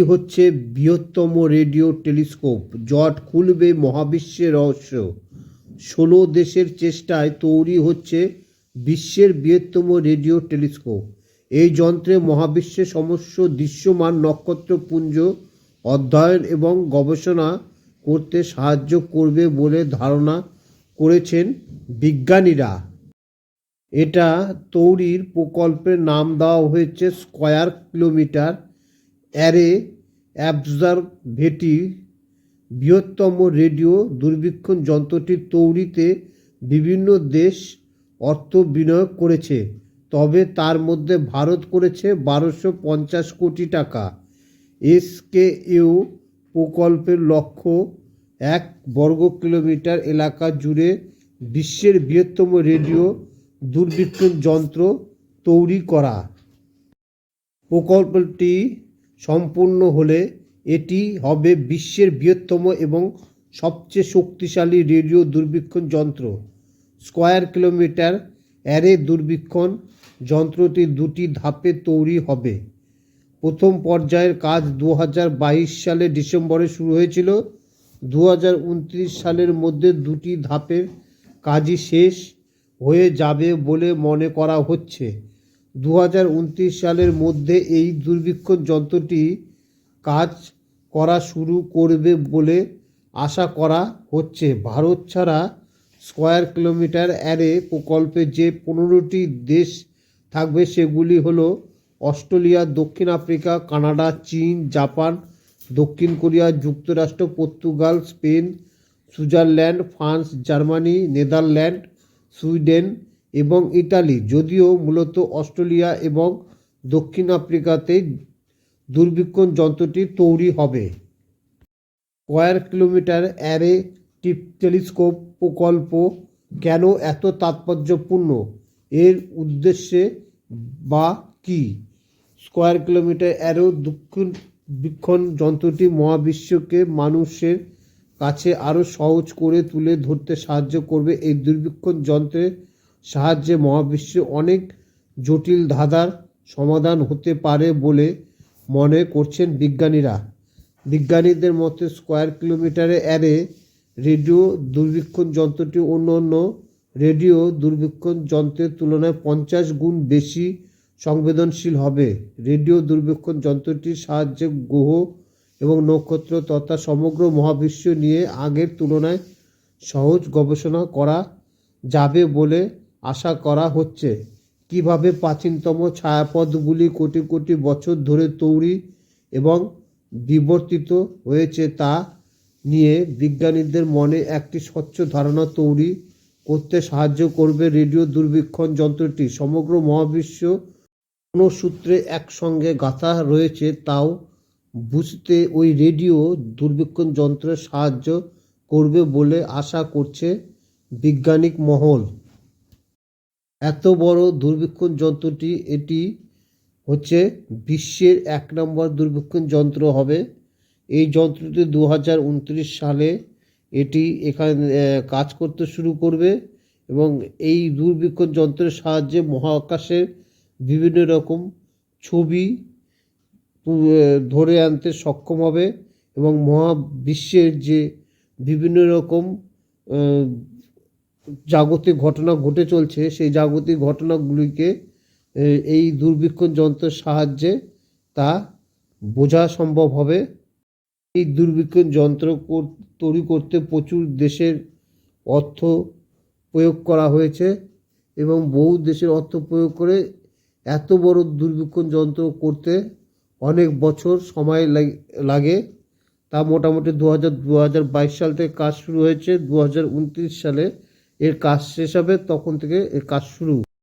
হচ্ছে বৃহত্তম radio telescope. জট খুলবে মহাবিশ্বের রহস্য। ষোলো দেশের চেষ্টায় তৈরি হচ্ছে বিশ্বের বৃহত্তম রেডিও টেলিস্কোপ। এই যন্ত্রে মহাবিশ্বের সমস্ত দৃশ্যমান নক্ষত্রপুঞ্জ অধ্যয়ন এবং গবেষণা করতে সাহায্য করবে বলে ধারণা করেছেন বিজ্ঞানীরা। এটা তৈরির প্রকল্পের নাম দেওয়া হয়েছে স্কয়ার কিলোমিটার। অ্যারে অ্যাবজারভেটিভ বৃহত্তম রেডিও দূরবীক্ষণ যন্ত্রটি তৈরিতে বিভিন্ন দেশ অর্থ বিনিয়োগ করেছে, তবে তার মধ্যে ভারত করেছে বারোশো পঞ্চাশ কোটি টাকা। এসকেইউ প্রকল্পের লক্ষ্য এক বর্গ কিলোমিটার এলাকা জুড়ে বিশ্বের বৃহত্তম রেডিও দূরবীক্ষণ যন্ত্র তৈরি করা। প্রকল্পটি সম্পূর্ণ হলে এটি হবে বিশ্বের বৃহত্তম এবং সবচেয়ে শক্তিশালী রেডিও দূরবীক্ষণ যন্ত্র। স্কয়ার কিলোমিটার অ্যারে দূরবীক্ষণ যন্ত্রটি দুটি ধাপে তৈরি হবে। প্রথম পর্যায়ের কাজ দু হাজার বাইশ সালে ডিসেম্বরে শুরু হয়েছিল। দু হাজার উনত্রিশ সালের মধ্যে দুটি ধাপের কাজই শেষ হয়ে যাবে বলে মনে করা হচ্ছে। দু হাজার উনত্রিশ সালের মধ্যে এই দূরবীক্ষণ যন্ত্রটি কাজ করা শুরু করবে বলে আশা করা হচ্ছে। ভারত ছাড়া স্কয়ার কিলোমিটার অ্যারে প্রকল্পে যে পনেরোটি দেশ থাকবে, সেগুলি হলো অস্ট্রেলিয়া, দক্ষিণ আফ্রিকা, কানাডা, চীন, জাপান, দক্ষিণ কোরিয়া, যুক্তরাষ্ট্র, Portugal, Spain, Switzerland, France, Germany, Netherland, Sweden এবং ইটালি যদিও মূলত অস্ট্রেলিয়া এবং দক্ষিণ আফ্রিকাতে দূরবীক্ষণ যন্ত্রটি তৈরি হবে। স্কয়ার কিলোমিটার অ্যারে টিপ টেলিস্কোপ প্রকল্প কেন এত তাৎপর্যপূর্ণ? এর উদ্দেশ্যে বা কী? স্কয়ার কিলোমিটার অ্যারো দক্ষিণ বীক্ষণ যন্ত্রটি মহাবিশ্বকে মানুষের কাছে আরও সহজ করে তুলে ধরতে সাহায্য করবে। এই দূরবীক্ষণ যন্ত্রের সাহায্যে মহাবিশ্বে অনেক জটিল ধাঁধার সমাধান হতে পারে বলে মনে করছেন বিজ্ঞানীরা। বিজ্ঞানীদের মতে স্কোয়ার কিলোমিটারে অ্যারে রেডিও দূরবীক্ষণ যন্ত্রটি অন্য অন্য রেডিও দূরবীক্ষণ যন্ত্রের তুলনায় পঞ্চাশ গুণ বেশি সংবেদনশীল হবে। রেডিও দূরবীক্ষণ যন্ত্রটির সাহায্যে গ্রহ এবং নক্ষত্র তথা সমগ্র মহাবিশ্ব নিয়ে আগের তুলনায় সহজ গবেষণা করা যাবে বলে আশা করা হচ্ছে, কীভাবে প্রাচীনতম ছায়াপথগুলি কোটি কোটি বছর ধরে তৈরি এবং বিবর্তিত হয়েছে তা নিয়ে বিজ্ঞানীদের মনে একটি স্বচ্ছ ধারণা তৈরি করতে সাহায্য করবে রেডিও দুর্বীক্ষণ যন্ত্রটি। সমগ্র মহাবিশ্ব কোনো সূত্রে একসঙ্গে গাঁথা রয়েছে তাও বুঝতে ওই রেডিও দুর্বীক্ষণ যন্ত্রের সাহায্য করবে বলে আশা করছে বিজ্ঞানিক মহল। এত বড় দূরবীক্ষণ যন্ত্রটি, এটি হচ্ছে বিশ্বের এক নম্বর দূরবীক্ষণ যন্ত্র হবে। এই যন্ত্রটি দু হাজার উনত্রিশ সালে এটি এখানে কাজ করতে শুরু করবে এবং এই দূরবীক্ষণ যন্ত্রের সাহায্যে মহাকাশের বিভিন্ন রকম ছবি ধরে আনতে সক্ষম হবে এবং মহাবিশ্বের যে বিভিন্ন রকম জাগতিক ঘটনা ঘটে চলছে, সেই জাগতিক ঘটনাগুলিকে এই দূরবীক্ষণ যন্ত্রের সাহায্যে তা বোঝা সম্ভব হবে। এই দূরবীক্ষণ যন্ত্র তৈরি করতে প্রচুর দেশের অর্থ প্রয়োগ করা হয়েছে এবং বহু দেশের অর্থ প্রয়োগ করে এত বড় দূরবীক্ষণ যন্ত্র করতে অনেক বছর সময় লাগে। তা মোটামুটি দু হাজার দু হাজার বাইশ সাল থেকে কাজ শুরু হয়েছে। দু হাজার উনত্রিশ সালে এর কাজ শেষ হবে তখন থেকে এর কাজ শুরু।